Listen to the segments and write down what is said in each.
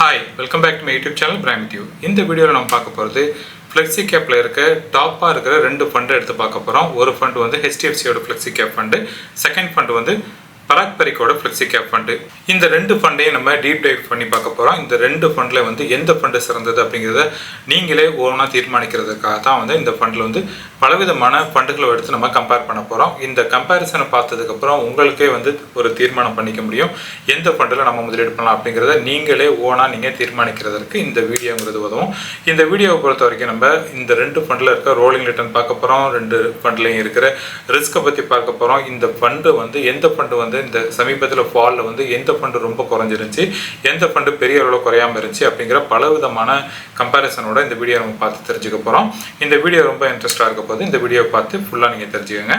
Hi welcome back to my YouTube channel prime with you இந்த வீடியோவில் நம்ம பார்க்க போகிறது ஃப்ளெக்ஸி கேப்பில் இருக்க டாப்பாக இருக்கிற ரெண்டு ஃபண்டை எடுத்து பார்க்க போகிறோம் ஒரு ஃபண்டு வந்து ஹெச்டிஎஃப்சியோட flexi cap fund second fund வந்து பராக் பரிக்கோட ஃப்ளெக்ஸி கேப் ஃபண்டு இந்த ரெண்டு ஃபண்டையும் நம்ம டீப் டைவ் பண்ணி பார்க்க போகிறோம் இந்த ரெண்டு ஃபண்டில் வந்து எந்த ஃபண்டு சிறந்தது அப்படிங்கிறத நீங்களே ஓனாக தீர்மானிக்கிறதுக்காக தான் வந்து இந்த ஃபண்டில் வந்து பலவிதமான ஃபண்டுகளை எடுத்து நம்ம கம்பேர் பண்ண போகிறோம் இந்த கம்பேரிசனை பார்த்ததுக்கப்புறம் உங்களுக்கே வந்து ஒரு தீர்மானம் பண்ணிக்க முடியும். எந்த ஃபண்டில் நம்ம முதலீடு பண்ணலாம் அப்படிங்கிறத நீங்களே ஓனாக நீங்கள் தீர்மானிக்கிறதுக்கு இந்த வீடியோங்கிறது உதவும். இந்த வீடியோவை பொறுத்த வரைக்கும் நம்ம இந்த ரெண்டு ஃபண்டில் இருக்க ரோலிங் ரிட்டர்ன் பார்க்க போகிறோம் ரெண்டு ஃபண்ட்லையும் இருக்கிற ரிஸ்க்கை பற்றி பார்க்க போகிறோம் இந்த ஃபண்டு வந்து எந்த ஃபண்டு வந்து இந்த சமீபத்தில் ஃபாலில் வந்து எந்த ஃபண்டு ரொம்ப குறைஞ்சிருந்துச்சு எந்த ஃபண்டு பெரிய அளவில் குறையாமல் இருந்துச்சு அப்படிங்கிற பல விதமான கம்பேரிசனோட இந்த வீடியோ நம்ம பார்த்து தெரிஞ்சுக்க போகிறோம் இந்த வீடியோ ரொம்ப இன்ட்ரெஸ்டாக இருக்க போது இந்த வீடியோ பார்த்து ஃபுல்லாக நீங்கள் தெரிஞ்சுக்கோங்க.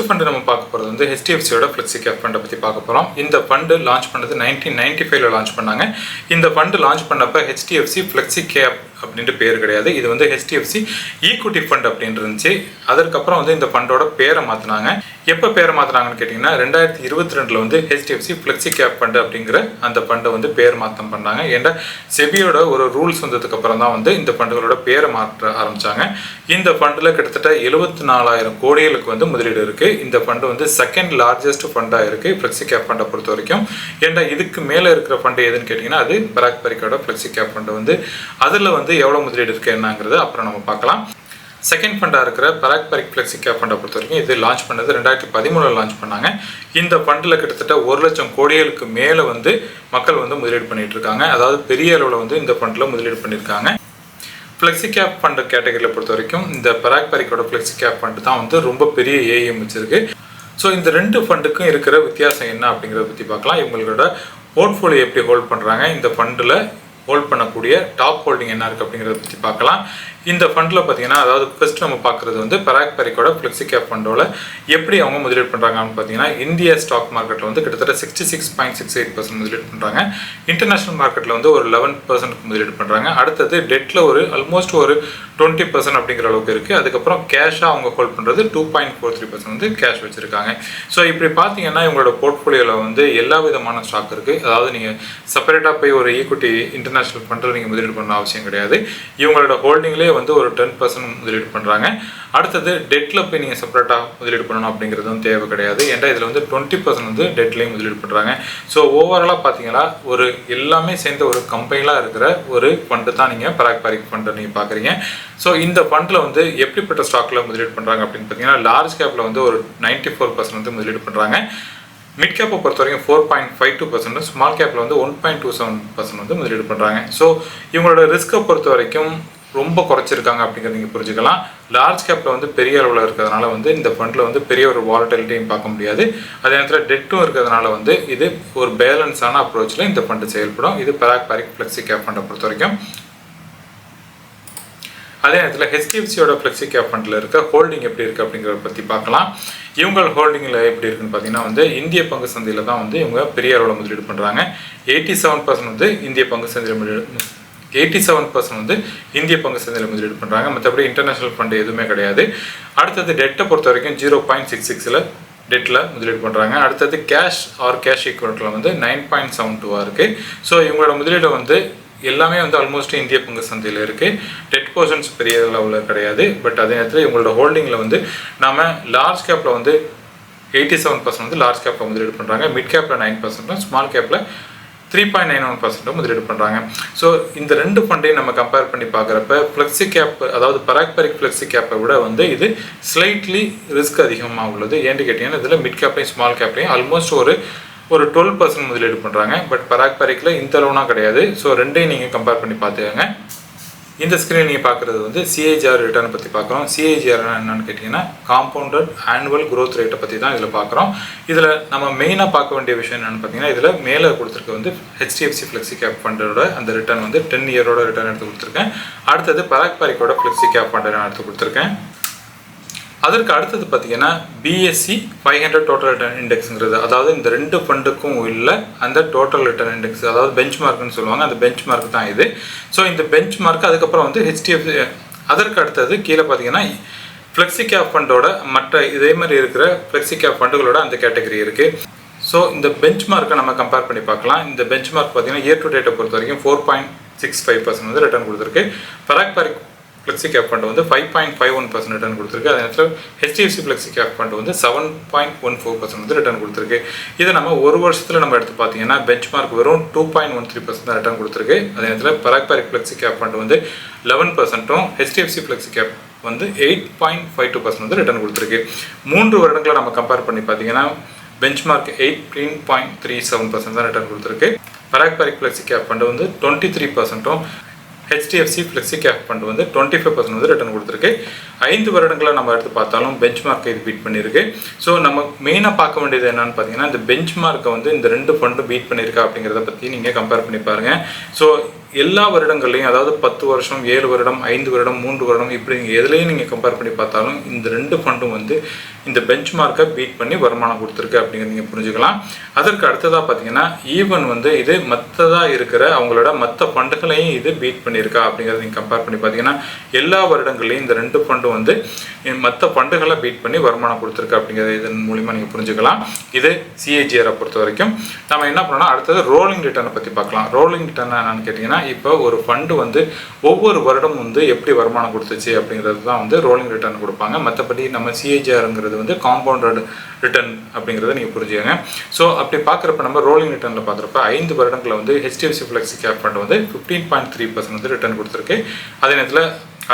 ஃபர்ஸ்ட் ஃபண்டு நம்ம பார்க்க போகிறது வந்து ஹெச்டிஎஃப்சியோட ஃப்ளெக்ஸி கேப் ஃபண்டை பற்றி பார்க்க போகிறோம் இந்த ஃபண்டு லான்ச் பண்ணது நைன்டீன் நைன்டி ஃபைவ்ல லான்ச் பண்ணாங்க. இந்த ஃபண்டு லான்ச் பண்ணப்போ ஹெச்டிஎஃப்சி ஃப்ளெக்ஸி கேப் அப்படின்ட்டு பேர் கிடையாது. இது வந்து ஹெச்டிஎஃப்சி ஈக்குவிட்டி ஃபண்ட் அப்படின்னு இருந்துச்சு. அதற்கப்புறம் வந்து இந்த ஃபண்டோட பேரை மாற்றினாங்க எப்போ பேரை மாற்றினாங்கன்னு கேட்டிங்கன்னா ரெண்டாயிரத்தி இருபத்தி ரெண்டில் வந்து ஹெச்டிஎஃப்சி ஃப்ளெக்ஸி கேப் ஃபண்டு அப்படிங்கிற அந்த ஃபண்டை வந்து பேர் மாற்றம் பண்ணாங்க. ஏன்னா செபியோட ஒரு ரூல்ஸ் வந்ததுக்கப்புறம் தான் வந்து இந்த ஃபண்டுகளோட பேரை மாற்ற ஆரம்பித்தாங்க இந்த ஃபண்டில் கிட்டத்தட்ட எழுபத்தி நாலாயிரம் கோடிகளுக்கு வந்து முதலீடு இருக்குது இந்த ஃபண்டு வந்து செகண்ட் லார்ஜஸ்ட் ஃபண்டாக இருக்குது ஃப்ளெக்ஸி கேப் ஃபண்டை பொறுத்த வரைக்கும் ஏன்னா இதுக்கு மேலே இருக்கிற ஃபண்டு எதுன்னு கேட்டிங்கன்னா அது பராக் பரிக்கோட ஃப்ளெக்ஸி கேப் ஃபண்டு வந்து அதில் வந்து எவ்வளோ முதலீடு இருக்குது என்னங்கிறது அப்புறம் நம்ம பார்க்கலாம். செகண்ட் ஃபண்டாக இருக்கிற பராக் பரிக் ஃப்ளெக்ஸி கேப் ஃபண்டை பொறுத்த வரைக்கும் இது லான்ச் பண்ணது ரெண்டாயிரத்தி பதிமூணில் லான்ச் பண்ணாங்க. இந்த ஃபண்டில் கிட்டத்தட்ட ஒரு லட்சம் கோடிகளுக்கு மேலே வந்து மக்கள் வந்து முதலீடு பண்ணிட்டு இருக்காங்க. அதாவது பெரிய அளவில் வந்து இந்த ஃபண்டில் முதலீடு பண்ணியிருக்காங்க ஃப்ளெக்ஸி கேப் ஃபண்ட் கேட்டகரியில் பொறுத்த வரைக்கும் இந்த பராக் பரிக்கோட ஃப்ளெக்ஸி கேப் ஃபண்ட் தான் வந்து ரொம்ப பெரிய ஏஎம் வச்சிருக்கு. ஸோ இந்த ரெண்டு ஃபண்டுக்கும் இருக்கிற வித்தியாசம் என்ன அப்படிங்கிறத பற்றி பார்க்கலாம். இவங்களோட போர்ட்ஃபோலியோ எப்படி ஹோல்ட் பண்ணுறாங்க இந்த ஃபண்டில் ஹோல்ட் பண்ணக்கூடிய டாப் ஹோல்டிங் என்ன இருக்குது அப்படிங்கிறத பற்றி பார்க்கலாம். இந்த ஃபண்டில் பார்த்தீங்கன்னா அதாவது ஃபர்ஸ்ட் நம்ம பார்க்குறது வந்து பராக் பரிக்கோட ஃப்ளெக்ஸி கேப் ஃபண்டோட எப்படி அவங்க முதலீடு பண்ணுறாங்கன்னு பார்த்தீங்கன்னா இந்திய ஸ்டாக் மார்க்கெட்டில் வந்து கிட்டத்தட்ட sixty six point six eight percent முதலீடு பண்ணுறாங்க இன்டர்நேஷனல் மார்க்கெட்டில் வந்து ஒரு லெவன் பர்சன்ட்க்கு முதலீடு பண்ணுறாங்க அடுத்தது டெட்டில் ஒரு ஆல்மோஸ்ட் ஒரு டுவெண்ட்டி பர்சன்ட் அப்படிங்கிற அளவுக்கு இருக்குது அதுக்கப்புறம் கேஷாக அவங்க ஹோல்ட் பண்ணுறது two point four three percent வந்து கேஷ் வச்சுருக்காங்க. ஸோ இப்படி பார்த்தீங்கன்னா இவங்களோட போர்ட்ஃபோலியோவில் வந்து எல்லா விதமான ஸ்டாக் இருக்குது அதாவது நீங்கள் செப்பரேட்டாக போய் ஒரு ஈக்குவிட்டி இன்டர்நேஷ்னல் ஃபண்டில் நீங்கள் முதலீடு பண்ண அவசியம் கிடையாது. இவங்களோட ஹோல்டிங்லேயே வந்து ஒரு டென் பர்சன்ட் முதலீடு பண்ணுறாங்க அடுத்தது டெட்டில் போய் நீங்கள் செப்பரேட்டாக முதலீடு பண்ணணும் அப்படிங்கிறதும் தேவை கிடையாது. ஏன்டா இதில் வந்து டுவெண்ட்டி பர்சன்ட் வந்து டெட்லேயும் முதலீடு பண்ணுறாங்க ஸோ ஓவராலாக பார்த்தீங்கன்னா ஒரு எல்லாமே சேர்ந்த ஒரு கம்பெனிலாக இருக்கிற ஒரு ஃபண்டு தான் நீங்கள் பராக் பாரிக் ஃபண்டை நீங்கள் பார்க்குறீங்க ஸோ இந்த ஃபண்டில் வந்து எப்படிப்பட்ட ஸ்டாக்கில் முதலீடு பண்ணுறாங்க அப்படின்னு பார்த்தீங்கன்னா லார்ஜ் கேப்பில் வந்து ஒரு நைன்ட்டி ஃபோர் பர்சன்ட் வந்து முதலீடு பண்ணுறாங்க மிட் கேப்பை பொறுத்த வரைக்கும் four point five two percent small கேப்பில் வந்து one point two seven percent வந்து முதலீடு பண்ணுறாங்க ஸோ இவங்களோட ரிஸ்க்கை பொறுத்த வரைக்கும் ரொம்ப குறைச்சிருக்காங்க அப்படிங்கிறத நீங்கள் புரிஞ்சுக்கலாம். லார்ஜ் கேப்பில் வந்து பெரிய அளவில் இருக்கிறதுனால வந்து இந்த ஃபண்டில் வந்து பெரிய ஒரு வாலட்டிலிட்டியும் பார்க்க முடியாது. அதே நேரத்தில் டெட்டும் இருக்கிறதுனால வந்து இது ஒரு பேலன்ஸான அப்ரோச்சில் இந்த ஃபண்டு செயல்படும். இது பராக் பாரிக் ஃப்ளெக்ஸி கேப் ஃபண்டை பொறுத்த வரைக்கும் அதே நேரத்தில் ஹெச்டிஎஃப்சியோட ஃப்ளெக்ஸி கேப் ஃபண்டில் இருக்க ஹோல்டிங் எப்படி இருக்குது அப்படிங்கிறத பற்றி பார்க்கலாம். இவங்க ஹோல்டிங்கில் எப்படி இருக்குன்னு பார்த்தீங்கன்னா வந்து இந்திய பங்கு சந்தையில் தான் வந்து இவங்க பெரிய அளவில் முதலீடு பண்ணுறாங்க எயிட்டி செவன் பர்சன்ட் வந்து இந்திய பங்கு சந்தையில் முதலீடு எயிட்டி செவன் பர்சன்ட் வந்து இந்திய பங்கு சந்தையில் முதலீடு பண்ணுறாங்க மற்றபடி இன்டர்நேஷனல் ஃபண்டு எதுவுமே கிடையாது. அடுத்தது டெட்டை பொறுத்த வரைக்கும் ஜீரோ பாயிண்ட் சிக்ஸ் சிக்ஸில் டெட்டில் முதலீடு பண்ணுறாங்க அடுத்தது கேஷ் ஆர் கேஷ் ஈக்குவல்ட்டில் வந்து நைன் பாயிண்ட் செவன் டூவாக இருக்குது ஸோ இவங்களோட முதலீடு வந்து எல்லாமே வந்து ஆல்மோஸ்ட் இந்திய பங்கு சந்தையில் இருக்குது டெட் போர்ஷன்ஸ் பெரிய லெவலில் கிடையாது. பட் அதே நேரத்தில் இவங்களோட ஹோல்டிங்கில் வந்து நாம் லார்ஜ் கேப்பில் வந்து எயிட்டி செவன் பர்சன்ட் வந்து லார்ஜ் கேப்பில் முதலீடு பண்ணுறாங்க மிட் கேப்பில் நைன் பர்சன்ட்டும் ஸ்மால் கேப்பில் த்ரீ பாயிண்ட் நைன் ஒன் பர்சன்ட்டும் முதலீடு பண்ணுறாங்க ஸோ இந்த ரெண்டு ஃபண்டையும் நம்ம கம்பேர் பண்ணி பார்க்குறப்ப ஃப்ளெக்ஸி கேப் அதாவது பராக்பரிக் ஃப்ளெக்ஸி கேப்பை விட வந்து இது ஸ்லைட்லி ரிஸ்க் அதிகமாக உள்ளது. ஏன்னு கேட்டிங்கன்னா இதில் மிட் கேப்லையும் ஸ்மால் கேப்லையும் ஆல்மோஸ்ட் ஒரு ஒரு டுவெல் பர்சன்ட் முதலீடு பண்ணுறாங்க பட் பராக் பரிக்கில் இந்த லோனாக கிடையாது. ஸோ ரெண்டையும் நீங்கள் கம்பேர் பண்ணி பார்த்துக்கோங்க. இந்த ஸ்க்ரீன் நீங்கள் பார்க்குறது வந்து சிஏஜிஆர் ரிட்டர்னை பற்றி பார்க்குறோம். சிஏஜிஆர் என்னென்னு கேட்டிங்கன்னா காம்பவுண்டட் ஆனுவல் க்ரோத் ரேட்டை பற்றி தான் இதில் பார்க்குறோம். இதில் நம்ம மெயினாக பார்க்க வேண்டிய விஷயம் என்னென்னு பார்த்தீங்கன்னா இதில் மேலே கொடுத்துருக்க வந்து ஹெச்டிஎஃப்சி ஃப்ளெக்ஸி கேப் ஃபண்டோட அந்த ரிட்டர்ன் வந்து டென் இயரோட ரிட்டர்ன் எடுத்து கொடுத்துருக்கேன். அடுத்தது பராக் பாரிக்கோட ஃப்ளெக்ஸி கேப் ஃபண்ட் நான் எடுத்து கொடுத்துருக்கேன். அதற்கு அடுத்தது பார்த்தீங்கன்னா BSE five hundred total return இண்டெக்ஸுங்கிறது அதாவது இந்த ரெண்டு ஃபண்டுக்கும் உள்ள அந்த டோட்டல் ரிட்டர்ன் இண்டெக்ஸ் அதாவது பெஞ்ச் மார்க்னு சொல்லுவாங்க அந்த பெஞ்ச் மார்க் தான் இது. ஸோ இந்த பெஞ்ச் மார்க் அதுக்கப்புறம் வந்து ஹெச்டிஎஃப்சி அதற்கு அடுத்தது கீழே பார்த்தீங்கன்னா ஃப்ளெக்ஸி கேப் ஃபண்டோட மற்ற இதே மாதிரி இருக்கிற ஃப்ளெக்ஸி கேப் ஃபண்டுகளோட அந்த கேட்டகரி இருக்குது ஸோ இந்த பெஞ்ச் மார்க்கை நம்ம கம்பேர் பண்ணி பார்க்கலாம். இந்த பெஞ்ச் மார்க் பார்த்தீங்கன்னா இயர் டு டேட்டை பொறுத்த வரைக்கும் four point six five percent வந்து ரிட்டர்ன் கொடுத்துருக்கு. Parag Parikh flexi cap fund வந்து five point five one percent return கொடுத்துருக்கு. அதே நேரத்தில் ஹெச்டிஎஃப்சி ஃப்ளெக்ஸி கேப் ஃபண்ட் வந்து seven point one four percent வந்து ரிட்டர்ன் கொடுத்துருக்கு. இதை நம்ம ஒரு வருஷத்தில் நம்ம எடுத்து பார்த்தீங்கன்னா பெஞ்ச் மார்க் வெறும் two point one three percent தான் ரிட்டர்ன் கொடுத்துருக்கு. அதே நேரத்தில் Parag Parikh flexi cap fund வந்து லெவன் பர்சன்ட்டும் ஹெச்டிஎஃப்சி ஃப்ளெக்ஸி கேப் வந்து eight point five two percent வந்து ரிட்டர்ன் கொடுத்துருக்கு. மூன்று வருடங்களை நம்ம கம்பேர் பண்ணி பார்த்தீங்கன்னா benchmark eighteen point three seven percent தான் ரிட்டர்ன் கொடுத்துருக்கு. Parag Parikh flexi cap fund வந்து டுவெண்ட்டி த்ரீ பர்சன்ட்டும் ஹெச்டிஎஃப்சி ஃப்ளெக்ஸி கேப் ஃபண்ட் வந்து டுவெண்ட்டி ஃபைவ் பர்சன்ட் வந்து ரிட்டர்ன் கொடுத்துருக்கு. ஐந்து வருடங்களை நம்ம எடுத்து பார்த்தாலும் பெஞ்ச் மார்க்கை இது பீட் பண்ணியிருக்கு. ஸோ நம்ம மெயினாக பார்க்க வேண்டியது என்னன்னு பார்த்தீங்கன்னா இந்த பெஞ்ச் மார்க்கை வந்து இந்த ரெண்டு ஃபண்டும் பீட் பண்ணியிருக்கா அப்படிங்கிறத பற்றி நீங்கள் கம்பேர் பண்ணி பாருங்கள் ஸோ எல்லா வருடங்கள்லையும் அதாவது பத்து வருஷம் ஏழு வருடம் ஐந்து வருடம் மூன்று வருடம் இப்படி நீங்கள் எதுலேயும் நீங்கள் கம்பேர் பண்ணி பார்த்தாலும் இந்த ரெண்டு ஃபண்டும் வந்து இந்த பெஞ்ச் மார்க்கை பீட் பண்ணி வருமானம் கொடுத்துருக்கு அப்படிங்கிறத நீங்கள் புரிஞ்சுக்கலாம். அதற்கு அடுத்ததாக பார்த்தீங்கன்னா ஈவன் வந்து இது மற்றதாக இருக்கிற அவங்களோட மற்ற ஃபண்டுகளையும் இது பீட் பண்ணியிருக்கா அப்படிங்கிறத நீங்கள் கம்பேர் பண்ணி பார்த்தீங்கன்னா எல்லா வருடங்கள்லையும் இந்த ரெண்டு ஃபண்டும் வந்து மற்ற ஃபண்டுகளை பீட் பண்ணி வருமானம் கொடுத்துருக்கு அப்படிங்கிறத இதன் மூலிமா நீங்கள் புரிஞ்சுக்கலாம். இது சிஏஜிஆரை பொறுத்த வரைக்கும் நம்ம என்ன பண்ணோம்னா அடுத்தது ரோலிங் ரிட்டர்னை பற்றி பார்க்கலாம். ரோலிங் ரிட்டர்ன் என்னன்னு கேட்டிங்கன்னா இப்போ ஒரு ஃபண்டு வந்து ஒவ்வொரு வருடம் வந்து எப்படி வருமானம் கொடுத்துச்சு அப்படிங்கிறது தான் வந்து ரோலிங் ரிட்டர்ன் கொடுப்பாங்க. மற்றபடி நம்ம சிஏஜிஆருங்கிறது வந்து காம்பவுண்டட் ரிட்டர்ன் அப்படிங்கிறத நீங்கள் புரிஞ்சுக்கங்க. ஸோ அப்படி பார்க்குறப்ப நம்ம ரோலிங் ரிட்டர்னில் பார்க்குறப்ப ஐந்து வருடங்களில் வந்து ஹெச்டிஎஃப்சி ஃப்ளெக்ஸி கேப் ஃபண்ட் வந்து ஃபிஃப்டீன் பாயிண்ட் த்ரீ பர்சன்ட் வந்து ரிட்டர்ன் கொடுத்துருக்கு. அதே நேரத்தில்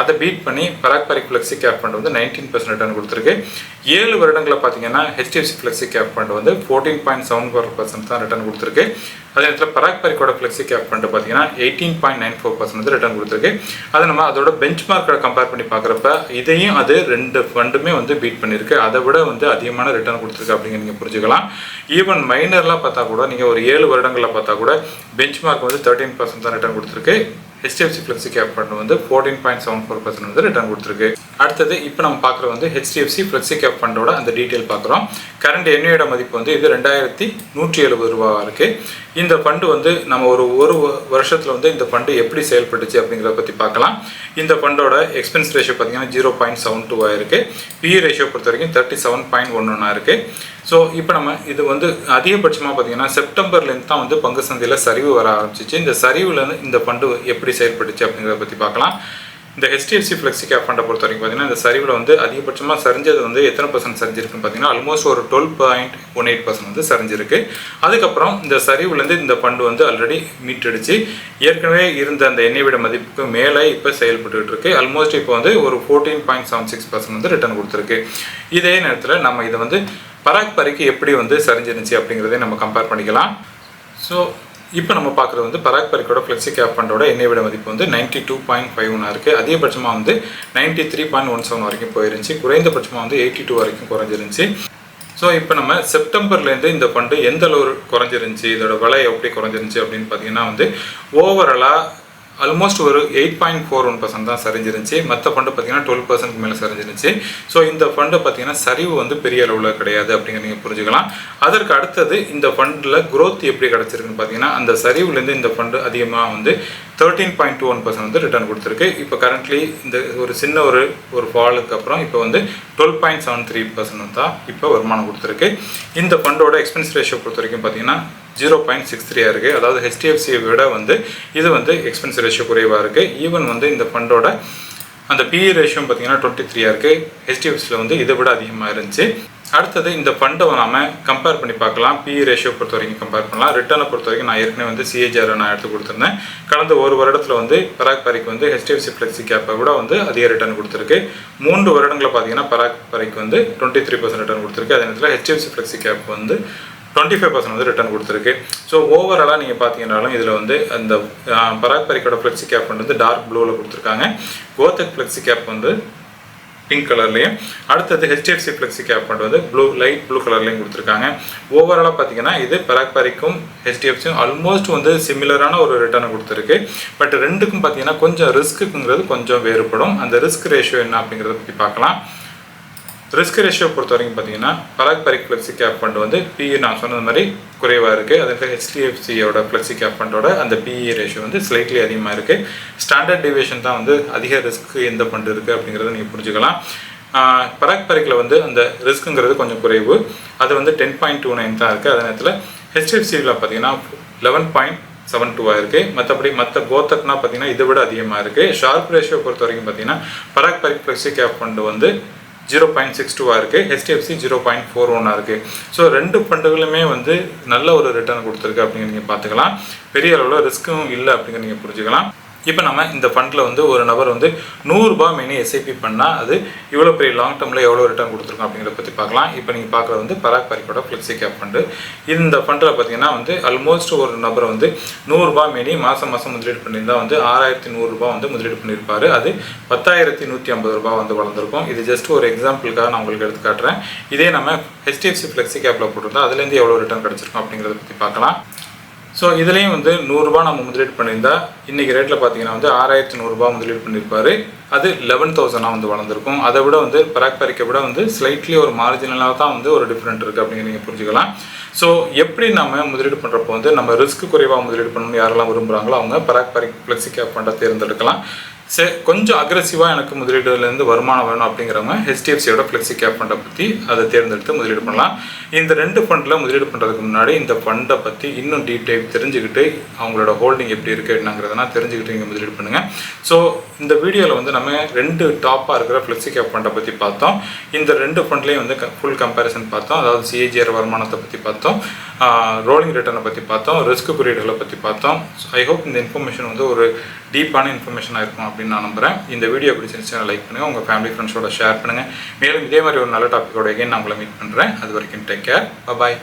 அதை பீட் பண்ணி பராக்பரிக் ஃப்ளெக்ஸி கேப் ஃபண்ட் வந்து நைன்டீன் பர்சன்ட் ரிட்டர்ன் கொடுத்துருக்கு. ஏழு வருடங்களில் பார்த்தீங்கன்னா ஹெச்டிஎஃப்சி ஃப்ளெக்ஸி கேப் ஃபண்ட் வந்து fourteen point seven four percent தான் ரிட்டர்ன் கொடுத்துருக்கு. அதே நேரத்தில் பராக் பரிக்கோட ஃப்ளெக்ஸி கேப் ஃபண்ட் பார்த்தீங்கன்னா eighteen point nine four percent வந்து ரிட்டர்ன் கொடுத்துருக்கு. அதை நம்ம அதோட பெஞ்ச் மார்க்கோட கம்பேர் பண்ணி பார்க்குறப்ப இதையும் அது ரெண்டு ஃபண்டுமே வந்து பீட் பண்ணியிருக்கு அதை விட வந்து அதிகமான ரிட்டர்ன் கொடுத்துருக்கு அப்படிங்கிற நீங்கள் புரிஞ்சுக்கலாம். ஈவன் மைனர்லாம் பார்த்தா கூட நீங்கள் ஒரு ஏழு வருடங்களில் பார்த்தா கூட பெஞ்ச் மார்க் வந்து தேர்ட்டீன் பர்சன்ட் தான் ரிட்டர்ன் கொடுத்துருக்கு. ஹெச்டிஎஃப்சி ஃப்ளெக்ஸி கேப் ஃபண்ட் வந்து fourteen point seven four percent வந்து ரிட்டர்ன் கொடுத்துருக்கு. அடுத்தது இப்போ நம்ம பார்க்குற வந்து ஹெச்டிஎஃப்சி ஃப்ளெக்ஸி கேப் ஃபண்டோட அந்த டீட்டெயில் பார்க்குறோம். கரண்ட் எண்ணியோட மதிப்பு வந்து இது ரெண்டாயிரத்தி நூற்றி எழுபது ரூபா இருக்குது இந்த ஃபண்டு வந்து நம்ம ஒரு ஒரு வருஷத்தில் வந்து இந்த ஃபண்டு எப்படி செயல்பட்டுச்சு அப்படிங்கிறத பற்றி பார்க்கலாம். இந்த ஃபண்டோட எக்ஸ்பென்ஸ் ரேஷியோ பார்த்தீங்கன்னா ஜீரோ பாயிண்ட் செவன் டூ ஆயிருக்கு பிஇ ரேஷியோ பொறுத்த வரைக்கும் தேர்ட்டி செவன் பாயிண்ட் ஒன் ஒன்றா இருக்குது ஸோ இப்போ நம்ம இது வந்து அதிகபட்சமாக பார்த்தீங்கன்னா செப்டம்பர்லேருந்து தான் வந்து பங்கு சந்தையில் சரிவு வர ஆரம்பிச்சிச்சு. இந்த சரிவுலேருந்து இந்த ஃபண்டு எப்படி செயல்பட்டுச்சு அப்படிங்கிறத பற்றி பார்க்கலாம். இந்த ஹெச்டிஎஃப்சி ஃப்ளெக்ஸி கேப் ஃபண்டை பொறுத்த வரைக்கும் பார்த்தீங்கன்னா இந்த சரிவில் வந்து அதிகபட்சமாக சரிஞ்சது வந்து எத்தனை பர்சன்ட் சரிஞ்சிருக்குன்னு பார்த்தீங்கன்னா ஆல்மோஸ்ட் ஒரு twelve point one eight percent வந்து சரிஞ்சிருக்கு. அதுக்கப்புறம் இந்த சரிவுலேருந்து இந்த ஃபண்டு வந்து ஆல்ரெடி மீட்டடிச்சு ஏற்கனவே இருந்த அந்த எண்ணெய் விட மதிப்புக்கு மேலே இப்போ செயல்பட்டுக்கிட்டு இருக்கு ஆல்மோஸ்ட் இப்போ வந்து ஒரு fourteen point seven six percent வந்து ரிட்டர்ன் கொடுத்துருக்கு. இதே நேரத்தில் நம்ம இதை வந்து பராக் பரிக்கு எப்படி வந்து சரிஞ்சிருந்துச்சு அப்படிங்கிறதே நம்ம கம்பேர் பண்ணிக்கலாம். ஸோ இப்போ நம்ம பார்க்குறது வந்து பராக் பரிக்கோட ஃப்ளெக்ஸி கேப் ஃபண்டோட எண்ணெய் விட மதிப்பு வந்து நைன்ட்டி டூ பாயிண்ட் ஃபைவ் ஒன்றா இருக்குது அதிகபட்சமாக வந்து ninety three point one seven வரைக்கும் போயிருந்துச்சு. குறைந்தபட்சமாக வந்து எயிட்டி டூ வரைக்கும் குறைஞ்சிருந்துச்சு. ஸோ இப்போ நம்ம செப்டம்பர்லேருந்து இந்த ஃபண்டு எந்த அளவு குறைஞ்சிருந்துச்சி? இதோட விலை எப்படி குறைஞ்சிருந்துச்சி அப்படின்னு பார்த்தீங்கன்னா வந்து ஓவராலாக ஆல்மோஸ்ட் ஒரு eight point four one percent தான் சரிஞ்சிருந்துச்சு. மற்ற ஃபண்டு பார்த்தீங்கன்னா டுவெல் பர்சன்ட் மேலே சரிஞ்சிருந்துச்சு. ஸோ இந்த ஃபண்டு பார்த்தீங்கன்னா சரிவு வந்து பெரிய அளவில் கிடையாது அப்படிங்கிற நீங்கள் புரிஞ்சுக்கலாம். அதற்கு அடுத்தது இந்த ஃபண்டில் க்ரோத் எப்படி கிடச்சிருக்குன்னு பார்த்தீங்கன்னா அந்த சரிவுலேருந்து இந்த ஃபண்டு அதிகமாக வந்து thirteen point two one percent வந்து ரிட்டர்ன் கொடுத்துருக்கு. இப்போ கரண்ட்லி இந்த ஒரு சின்ன ஒரு ஒரு ஃபாலுக்கு அப்புறம் இப்போ வந்து twelve point seven three percent தான் இப்போ வருமானம் கொடுத்துருக்கு. இந்த ஃபண்டோட எக்ஸ்பென்ஸ் ரேஷியோ பொறுத்த வரைக்கும் பார்த்தீங்கன்னா ஜீரோ பாயிண்ட் சிக்ஸ் த்ரீயாக இருக்குது அதாவது ஹெச்டிஎஃப்சியை விட வந்து இது வந்து எக்ஸ்பென்ஸ் ரேஷியோ குறைவாக இருக்குது ஈவன் வந்து இந்த ஃபண்டோட அந்த பிஇ ரேஷியோ பார்த்தீங்கன்னா டுவெண்ட்டி த்ரீயாக இருக்குது ஹெச்டிஎஃப்சியில் வந்து இதை விட அதிகமாக இருந்துச்சு. அடுத்தது இந்த ஃபண்டை நாம கம்பேர் பண்ணி பார்க்கலாம். பிஇ ரேஷியோ பொறுத்த வரைக்கும் கம்பேர் பண்ணலாம். ரிட்டர்னை பொறுத்த வரைக்கும் நான் ஏற்கனவே வந்து சிஏஜிஆர் நான் எடுத்து கொடுத்துருந்தேன். கடந்த ஒரு வருடத்தில் வந்து பராக் பரிக்கு வந்து ஹெச்டிஎஃப்சி ஃப்ளெக்ஸி கேப்பை விட வந்து அதிக ரிட்டர்ன் கொடுத்துருக்கு. மூன்று வருடங்களில் பார்த்தீங்கன்னா பராக் பரிக்கு வந்து டுவெண்ட்டி த்ரீ பர்சன்ட் ரிட்டர்ன் கொடுத்துருக்கு. அதே நேரத்தில் ஹெச்டிஎஃப்சி ஃப்ளெக்ஸி கேப் வந்து டுவெண்ட்டி ஃபைவ் பர்சன்ட் வந்து ரிட்டர்ன் கொடுத்துருக்கு. ஸோ ஓவராலாக நீங்கள் பார்த்தீங்கன்னாலும் இதில் வந்து அந்த பராக் பரிக்கோட ஃப்ளெக்ஸி கேப் வந்து டார்க் ப்ளூவில் கொடுத்துருக்காங்க. கோத்தக் ஃப்ளெக்ஸி கேப் வந்து பிங்க் கலர்லேயும் அடுத்தது ஹெச்டிஎஃப்சி ஃப்ளெக்ஸி கேப் ஃபண்ட் வந்து ப்ளூ லைட் ப்ளூ கலர்லேயும் கொடுத்துருக்காங்க. ஓவராலாக பார்த்தீங்கன்னா இது பராக்பரிக்கும் ஹெச்டிஎஃப்சியும் ஆல்மோஸ்ட் வந்து சிமிலரான ஒரு ரிட்டர்னை கொடுத்துருக்கு. பட் ரெண்டுக்கும் பார்த்தீங்கன்னா கொஞ்சம் ரிஸ்க்குங்கிறது கொஞ்சம் வேறுபடும். அந்த ரிஸ்க் ரேஷியோ என்ன அப்படிங்கிறத பற்றி பார்க்கலாம். ரிஸ்க் ரேஷியோ பொறுத்த வரைக்கும் பார்த்தீங்கன்னா Parag Parikh flexi cap fund வந்து பிஇ நான் சொன்னது மாதிரி குறைவாக இருக்குது அதே ஹெச்டிஎஃப்சியோட ஃப்ளெக்ஸி கேப் ஃபண்டோட அந்த பிஇ ரேஷியோ வந்து ஸ்லைட்லி அதிகமாக இருக்குது ஸ்டாண்டர்ட் டிவியேஷன் தான் வந்து அதிக ரிஸ்க் எந்த ஃபண்ட் இருக்குது அப்படிங்கிறத நீங்கள் புரிஞ்சுக்கலாம். பராக் பரிக்கில் வந்து அந்த ரிஸ்க்குங்கிறது கொஞ்சம் குறைவு. அது வந்து டென் பாயிண்ட் டூ நைன் தான் இருக்குது அதே நேரத்தில் ஹெச்டிஎஃப்சியில் பார்த்தீங்கன்னா லெவன் பாயிண்ட் செவன் டூவாக இருக்குது மற்றபடி மற்ற கோத்தக்னா பார்த்தீங்கன்னா இதை விட அதிகமாக இருக்குது ஷார்ப் ரேஷியோ பொறுத்த வரைக்கும் பார்த்தீங்கன்னா Parag Parikh flexi cap fund வந்து ஜீரோ பாயிண்ட் சிக்ஸ் டூவாக இருக்குது ஹெச்டிஎஃப்சி ஜீரோ பாயிண்ட் ஃபோர் ஒன்னாக இருக்குது ஸோ ரெண்டு ஃபண்டுகளுமே வந்து நல்ல ஒரு ரிட்டர்ன் கொடுத்துருக்கு அப்படிங்கிற நீங்கள் பார்த்துக்கலாம். பெரிய அளவில் ரிஸ்க்கும் இல்லை அப்படிங்கிற நீங்கள் புரிஞ்சுக்கலாம். இப்போ நம்ம இந்த ஃபண்டில் வந்து ஒரு நபர் வந்து நூறுரூபா மினி எஸ்ஐபி பண்ணால் அது இவ்வளோ பெரிய லாங் டேர்மில் எவ்வளோ ரிட்டர்ன் கொடுத்துருக்கோம் அப்படிங்கிறத பற்றி பார்க்கலாம். இப்போ நீங்கள் பார்க்குறது வந்து பராக் பரிக்கோட ஃப்ளெக்ஸி கேப் ஃபண்டு இந்த ஃபண்டில் பார்த்தீங்கன்னா வந்து ஆல்மோஸ்ட் ஒரு நபர் வந்து நூறுரூபா மினி மாதம் மாதம் முதலீடு பண்ணியிருந்தால் வந்து ஆறாயிரத்தி நூறுரூபா வந்து முதலீடு பண்ணியிருப்பார். அது பத்தாயிரத்தி நூற்றி ஐம்பது ரூபா வந்து வளர்ந்துருக்கும். இது ஜஸ்ட் ஒரு எக்ஸாம்பிளுக்காக நான் உங்களுக்கு எடுத்து காட்டுறேன். இதே நம்ம ஹெச்டிஎஃப்சி ஃப்ளெக்ஸி கேப்பில் போட்டிருந்தா அதுலேருந்து எவ்வளோ ரிட்டர்ன் கிடச்சிருக்கும் அப்படிங்கிறத பற்றி பார்க்கலாம். ஸோ இதுலேயும் வந்து நூறுரூபா நம்ம முதலீடு பண்ணியிருந்தா இன்றைக்கி ரேட்டில் பார்த்தீங்கன்னா வந்து ஆறாயிரத்தி நூறுரூபா முதலீடு பண்ணியிருப்பாரு. அது லெவன் தௌசண்டாக வந்து வளர்ந்துருக்கும். அதை விட வந்து பராக் பரிக்கை விட வந்து ஸ்லைட்லி ஒரு மார்ஜினலாக தான் வந்து ஒரு டிஃப்ரெண்ட் இருக்குது அப்படிங்கிற நீங்கள் புரிஞ்சுக்கலாம். ஸோ எப்படி நம்ம முதலீடு பண்ணுறப்போ வந்து நம்ம ரிஸ்க் குறைவாக முதலீடு பண்ணணும்னு யாரெல்லாம் விரும்புகிறாங்களோ அவங்க பராக் பரிக் ஃப்ளெக்ஸி கேப் ஃபண்டை தேர்ந்தெடுக்கலாம். சே கொஞ்சம் அக்ரெசிவாக எனக்கு முதலீடுலேருந்து வருமானம் வேணும் அப்படிங்கிறவங்க ஹெச்டிஎஃப்சியோட ஃப்ளெக்ஸி கேப் ஃபண்டை பற்றி அதை தேர்ந்தெடுத்து முதலீடு பண்ணலாம். இந்த ரெண்டு ஃபண்டில் முதலீடு பண்ணுறதுக்கு முன்னாடி இந்த ஃபண்டை பற்றி இன்னும் டீட்டெயில் தெரிஞ்சுக்கிட்டு அவங்களோட ஹோல்டிங் எப்படி இருக்குது என்னங்கிறதெல்லாம் தெரிஞ்சுக்கிட்டு நீங்கள் முதலீடு பண்ணுங்கள் ஸோ இந்த வீடியோவில் வந்து நம்ம ரெண்டு டாப்பாக இருக்கிற ஃப்ளெக்ஸி கேப் ஃபண்டை பற்றி பார்த்தோம். இந்த ரெண்டு ஃபண்ட்லேயும் வந்து ஃபுல் கம்பேரிசன் பார்த்தோம். அதாவது சிஏஜிஆர் வருமானத்தை பற்றி பார்த்தோம். ரோலிங் ரிட்டர்னை பற்றி பார்த்தோம். ரிஸ்க் குறியீடுகளை பற்றி பார்த்தோம். ஐ ஹோப் இந்த இன்ஃபர்மேஷன் வந்து ஒரு டீப்பான இன்ஃபர்மேஷனாக இருக்கும் அப்படின்னு நான் நம்புகிறேன் இந்த வீடியோ பிடிச்சிருந்துச்சுன்னா லைக் பண்ணுங்கள் உங்கள் ஃபேமிலி ஃப்ரெண்ட்ஸோட ஷேர் பண்ணுங்கள் மேலும் இதே மாதிரி ஒரு நல்ல டாப்பிக்கோட எகைன் நான் உங்களை மீட் பண்ணுறேன் அது வரைக்கும் டேக் கேர் பாய்